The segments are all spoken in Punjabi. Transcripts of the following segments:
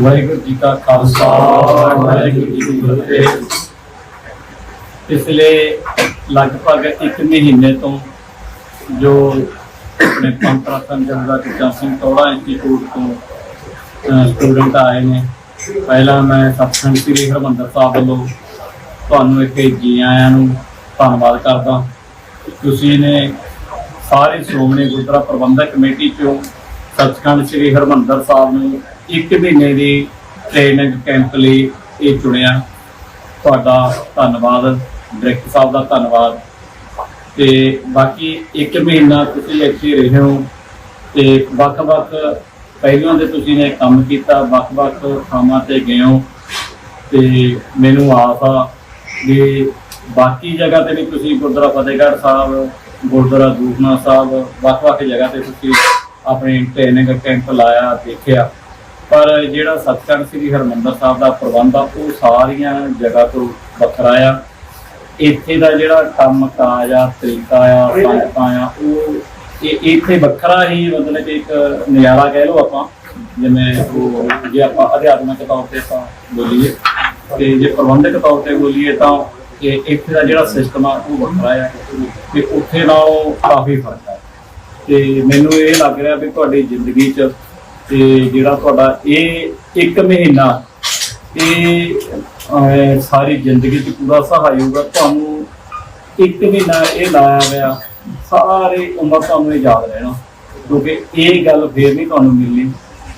ਵਾਹਿਗੁਰੂ ਜੀ ਕਾ ਖਾਲਸਾ, ਵਾਹਿਗੁਰੂ ਜੀ ਕੀ ਫਤਿਹ। ਪਿਛਲੇ ਲਗਭਗ 1 ਮਹੀਨੇ ਤੋਂ ਜੋ ਆਪਣੇ ਪੰਥ ਰਤਨ ਜਨਦਾ ਕਿਚਨ ਸਿੰਘ ਤੋੜਾ ਇੰਸਟੀਚਿਊਟ ਤੋਂ ਸਟੂਡੈਂਟ ਆਏ ਨੇ। ਪਹਿਲਾਂ ਮੈਂ ਸਤਸੰਗ ਸ੍ਰੀ ਹਰਮੰਦਰ ਸਾਹਿਬ ਵੱਲੋਂ ਤੁਹਾਨੂੰ ਇੱਕ ਜੀ ਆਇਆਂ ਨੂੰ ਧੰਨਵਾਦ ਕਰਦਾ। ਤੁਸੀਂ ਨੇ ਸਾਰੇ ਸ਼੍ਰੋਮਣੀ ਗੁਰਦੁਆਰਾ ਪ੍ਰਬੰਧਕ ਕਮੇਟੀ ਚੋਂ ਸੱਚਖੰਡ ਸ੍ਰੀ ਹਰਮੰਦਰ ਸਾਹਿਬ ਨੂੰ ਇੱਕ ਮਹੀਨੇ ਦੀ ਟ੍ਰੇਨਿੰਗ ਕੈਂਪ ਲਈ ਇਹ ਚੁਣਿਆ। ਤੁਹਾਡਾ ਧੰਨਵਾਦ, ਡਾਇਰੈਕਟਰ ਸਾਹਿਬ ਦਾ ਧੰਨਵਾਦ। ਤੇ ਬਾਕੀ ਇੱਕ ਮਹੀਨਾ ਤੁਸੀਂ ਇੱਥੇ ਰਹੇ ਹੋ ਤੇ ਵੱਖ-ਵੱਖ ਪਹਿਲੂਆਂ ਦੇ ਤੁਸੀਂ ਨੇ ਕੰਮ ਕੀਤਾ, ਵੱਖ-ਵੱਖ ਥਾਵਾਂ ਤੇ ਗਏ ਹੋ। ਤੇ ਮੈਨੂੰ ਆਸ ਆ ਵੀ ਬਾਕੀ ਜਗ੍ਹਾ ਤੇ ਵੀ ਤੁਸੀਂ ਗੁਰਦੁਆਰਾ ਫਤਿਹਗੜ੍ਹ ਸਾਹਿਬ, ਗੁਰਦੁਆਰਾ ਦੂਖਨਾ ਸਾਹਿਬ, ਵੱਖ-ਵੱਖ ਜਗ੍ਹਾ ਤੇ ਤੁਸੀਂ ਆਪਣੀ ਟ੍ਰੇਨਿੰਗ ਕੈਂਪ ਲਾਇਆ, ਦੇਖਿਆ। ਪਰ ਜਿਹੜਾ ਸਤਿਗੁਰ ਸ੍ਰੀ ਹਰਮੰਦਰ ਸਾਹਿਬ ਦਾ ਪ੍ਰਬੰਧ ਆ, ਉਹ ਸਾਰੀਆਂ ਜਗ੍ਹਾ ਤੋਂ ਵੱਖਰਾ ਆ। ਇੱਥੇ ਦਾ ਜਿਹੜਾ ਕੰਮ ਕਾਜ ਆ, ਤਰੀਕਾ ਆ, ਸੰਗਤਾਂ ਆ, ਉਹ ਇਹ ਇੱਥੇ ਵੱਖਰਾ ਹੀ ਮਤਲਬ ਕਿ ਇੱਕ ਨਜ਼ਾਰਾ ਕਹਿ ਲਓ ਆਪਾਂ, ਜਿਵੇਂ ਉਹ ਜੇ ਆਪਾਂ ਅਧਿਆਤਮਿਕ ਤੌਰ ਤੇ ਆਪਾਂ ਬੋਲੀਏ, ਤੇ ਜੇ ਪ੍ਰਬੰਧਕ ਤੌਰ ਤੇ ਬੋਲੀਏ ਤਾਂ ਇਹ ਇੱਥੇ ਦਾ ਜਿਹੜਾ ਸਿਸਟਮ ਆ, ਉਹ ਵੱਖਰਾ ਆ। ਤੇ ਉੱਥੇ ਨਾਲੋਂ ਕਾਫੀ ਫ਼ਰਕ ਆ। ਤੇ ਮੈਨੂੰ ਇਹ ਲੱਗ ਰਿਹਾ ਵੀ ਤੁਹਾਡੀ ਜ਼ਿੰਦਗੀ 'ਚ ਤੇ ਜਿਹੜਾ ਤੁਹਾਡਾ ਇਹ ਇੱਕ ਮਹੀਨਾ ਇਹ ਸਾਰੀ ਜ਼ਿੰਦਗੀ 'ਚ ਪੂਰਾ ਸਹਾਈ ਹੋਊਗਾ। ਤੁਹਾਨੂੰ ਇੱਕ ਮਹੀਨਾ ਇਹ ਲਾਇਆ ਗਿਆ ਸਾਰੀ ਉਮਰ ਤੁਹਾਨੂੰ ਇਹ ਯਾਦ ਰਹਿਣਾ। ਕਿਉਂਕਿ ਇਹ ਗੱਲ ਫੇਰ ਨਹੀਂ ਤੁਹਾਨੂੰ ਮਿਲਣੀ।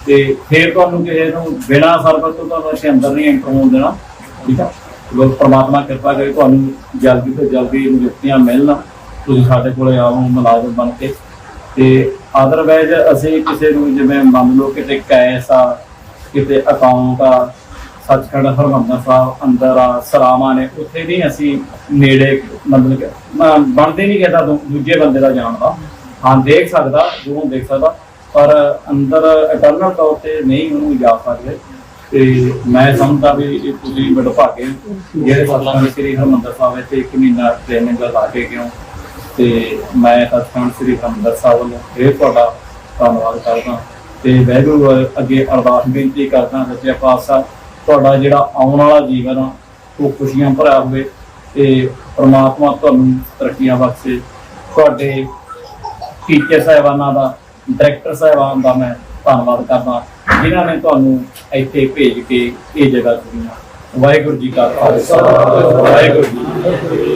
ਤੇ ਫੇਰ ਤੁਹਾਨੂੰ ਕਿਸੇ ਨੂੰ ਬਿਨਾਂ ਸਰਬਤ ਤੋਂ ਤੁਹਾਨੂੰ ਇੱਥੇ ਅੰਦਰ ਨਹੀਂ ਐਂਟਰ ਹੋਣ ਦੇਣਾ। ਠੀਕ ਆ? ਲੋਕ ਪ੍ਰਮਾਤਮਾ ਕਿਰਪਾ ਕਰੇ ਤੁਹਾਨੂੰ ਜਲਦੀ ਤੋਂ ਜਲਦੀ ਨਿਯੁਕਤੀਆਂ ਮਿਲਣ। ਤੁਸੀਂ ਸਾਡੇ ਕੋਲੇ ਆਓ, ਮੁਲਾਜ਼ਮ ਬਣ ਕੇ। ਤੇ ਅਦਰਵਾਈਜ਼ ਅਸੀਂ ਕਿਸੇ ਨੂੰ ਜਿਵੇਂ ਮੰਨ ਲਓ ਕਿਤੇ ਕੈਸ਼ ਆ ਕਿਤੇ ਅਕਾਊਂਟ ਆ ਸੱਚਖੰਡ ਹਰਮੰਦਰ ਸਾਹਿਬ ਅੰਦਰ ਆ ਸਰਾਵਾਂ ਨੇ ਉੱਥੇ ਨਹੀਂ ਅਸੀਂ ਨੇੜੇ ਮਤਲਬ ਕਿ ਬਣਦੇ ਨਹੀਂ ਕਿਹਦਾ ਦੂਜੇ ਬੰਦੇ ਦਾ ਜਾਣ ਦਾ। ਹਾਂ ਦੇਖ ਸਕਦਾ ਦੂਰੋਂ ਦੇਖ ਸਕਦਾ ਪਰ ਅੰਦਰ ਇਟਰਨਲ ਤੌਰ ਤੇ ਨਹੀਂ ਉਹਨੂੰ ਜਾ ਸਕਦੇ। ਤੇ ਮੈਂ ਸਮਝਦਾ ਵੀ ਇਹ ਤੁਸੀਂ ਵਡਭਾਗੇ ਹੋ, ਜਿਹੜੇ ਸਤਿਗੁਰੂ ਸ੍ਰੀ ਹਰਮੰਦਰ ਸਾਹਿਬ ਇੱਥੇ ਇੱਕ ਮਹੀਨਾ ਟ੍ਰੇਨਿੰਗ ਲਾ ਕੇ ਕਿਉਂ ਤੇ ਮੈਂ ਸਤਿਗੁਰੂ ਸ੍ਰੀ ਹਰਿਮੰਦਰ ਸਾਹਿਬ ਵੱਲੋਂ ਇਹ ਤੁਹਾਡਾ ਧੰਨਵਾਦ ਕਰਦਾ ਤੇ ਵੈਗੁਰੂ ਅੱਗੇ ਅਰਦਾਸ ਬੇਨਤੀ ਕਰਦਾ ਸੱਚੇ ਪਾਤਸ਼ਾਹ, ਤੁਹਾਡਾ ਜਿਹੜਾ ਆਉਣ ਵਾਲਾ ਜੀਵਨ ਆ, ਉਹ ਖੁਸ਼ੀਆਂ ਭਰਿਆ ਹੋਵੇ ਤੇ ਪ੍ਰਮਾਤਮਾ ਤੁਹਾਨੂੰ ਤਰੱਕੀਆਂ ਬਖਸ਼ੇ। ਤੁਹਾਡੇ ਟੀਚਰ ਸਾਹਿਬਾਨਾਂ ਦਾ, ਡਾਇਰੈਕਟਰ ਸਾਹਿਬਾਨ ਦਾ ਮੈਂ ਧੰਨਵਾਦ ਕਰਦਾ ਜਿਨ੍ਹਾਂ ਨੇ ਤੁਹਾਨੂੰ ਇੱਥੇ ਭੇਜ ਕੇ ਇਹ ਜਗ੍ਹਾ ਚੁਣੀ ਵਾਹਿਗੁਰੂ ਜੀ ਕਾ ਖਾਲਸਾ, ਵਾਹਿਗੁਰੂ ਜੀ